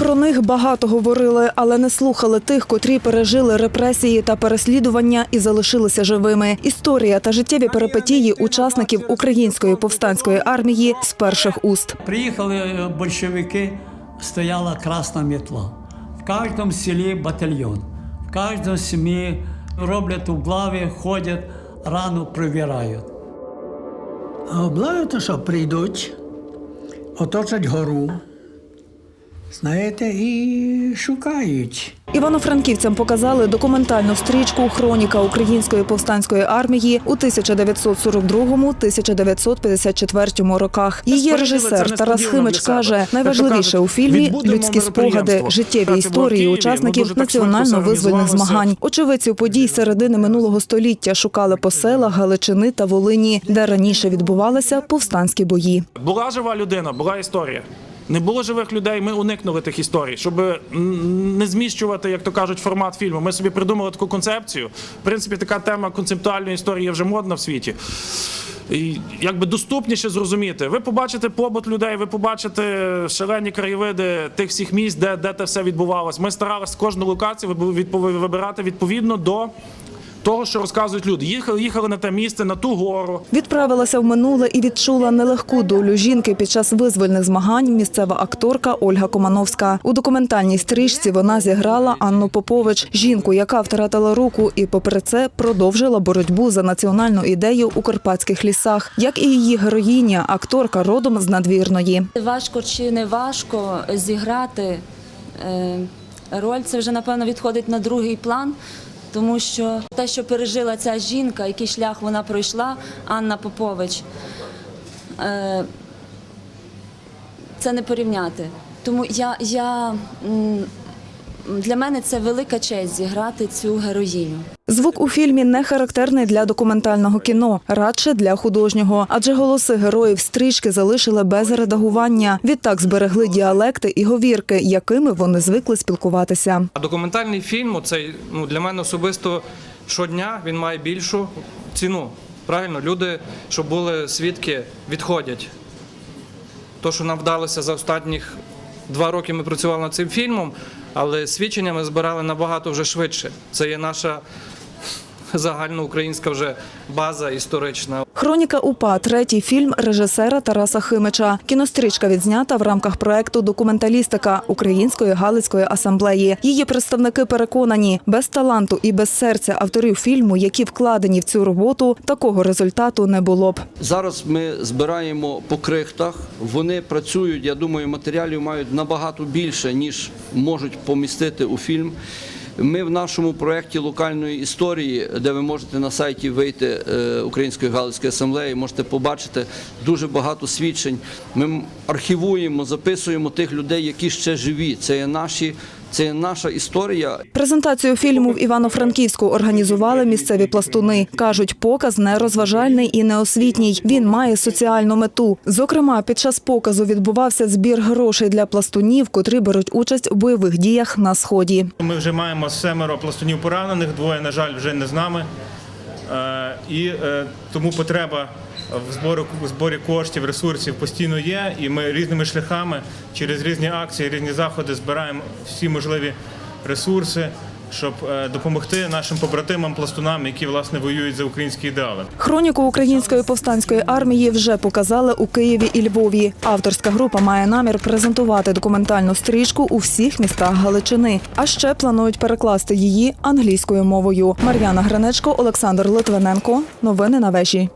Про них багато говорили, але не слухали тих, котрі пережили репресії та переслідування і залишилися живими. Історія та життєві перипетії учасників української повстанської армії з перших уст. Приїхали е, большевики, стояла красна метла. В кожному селі батальйон, в кожному сім'ї роблять облави, ходять, рану перевіряють. А облави то що прийдуть, оточать гору, знаєте, і шукають. Івано-франківцям показали документальну стрічку Хроніка української повстанської армії у 1942-1954 роках. Її режисер Тарас Химич каже, найважливіше у фільмі людські спогади, життєві історії учасників національно-визвольних змагань. Очевидців подій середини минулого століття шукали по селах Галичини та Волині, де раніше відбувалися повстанські бої. Була жива людина, була історія. Не було живих людей, ми уникнули тих історій, щоб не зміщувати, як то кажуть, формат фільму. Ми собі придумали таку концепцію. В принципі, така тема концептуальної історії є вже модна в світі. І якби доступніше зрозуміти. Ви побачите побут людей, ви побачите шалені краєвиди тих всіх місць, де, де те все відбувалось. Ми старалися кожну локацію виб- вибирати відповідно до того, що розказують люди. Їхали, їхали на те місце, на ту гору. Відправилася в минуле і відчула нелегку долю жінки під час визвольних змагань місцева акторка Ольга Комановська. У документальній стрічці вона зіграла Анну Попович, жінку, яка втратила руку і, попри це, продовжила боротьбу за національну ідею у карпатських лісах, як і її героїня, акторка родом з надвірної. Важко чи не важко зіграти е, роль, це вже напевно відходить на другий план, тому що те, що пережила ця жінка, який шлях вона пройшла, Анна Попович, е, це не порівняти. Тому я, я для мене це велика честь зіграти цю героїню. Звук у фільмі не характерний для документального кіно, радше для художнього, адже голоси героїв стрічки залишили без редагування. Відтак зберегли діалекти і говірки, якими вони звикли спілкуватися. А документальний фільм, оцей, ну, для мене особисто щодня він має більшу ціну. Правильно, люди, щоб були свідки, відходять. То, що нам вдалося за останніх два роки ми працювали над цим фільмом, але свідчення ми збирали набагато вже швидше. Це є наша загальноукраїнська вже база історична. Хроніка УПА третій фільм режисера Тараса Химича. Кінострічка відзнята в рамках проекту Документалістика Української Галицької асамблеї. Її представники переконані, без таланту і без серця авторів фільму, які вкладені в цю роботу, такого результату не було б. Зараз ми збираємо по крихтах. Вони працюють, я думаю, матеріалів мають набагато більше, ніж можуть помістити у фільм. Ми в нашому проєкті локальної історії, де ви можете на сайті вийти е, Української Галицької асамблеї, можете побачити дуже багато свідчень. Ми архівуємо, записуємо тих людей, які ще живі. Це є наші, це наша історія. Презентацію фільму в Івано-Франківську організували місцеві пластуни. Кажуть, показ не розважальний і не освітній. Він має соціальну мету. Зокрема, під час показу відбувався збір грошей для пластунів, котрі беруть участь у бойових діях на сході. Ми вже маємо семеро пластунів поранених, двоє, на жаль, вже не з нами. Е, І е, тому потреба в зборі, в зборі коштів, ресурсів постійно є, і ми різними шляхами через різні акції, різні заходи збираємо всі можливі ресурси, щоб е, допомогти нашим побратимам, пластунам, які власне воюють за українські ідеали. Хроніку української повстанської армії вже показали у Києві і Львові. Авторська група має намір презентувати документальну стрічку у всіх містах Галичини. А ще планують перекласти її англійською мовою. Мар'яна Гринечко, Олександр Литвиненко. Новини на вежі.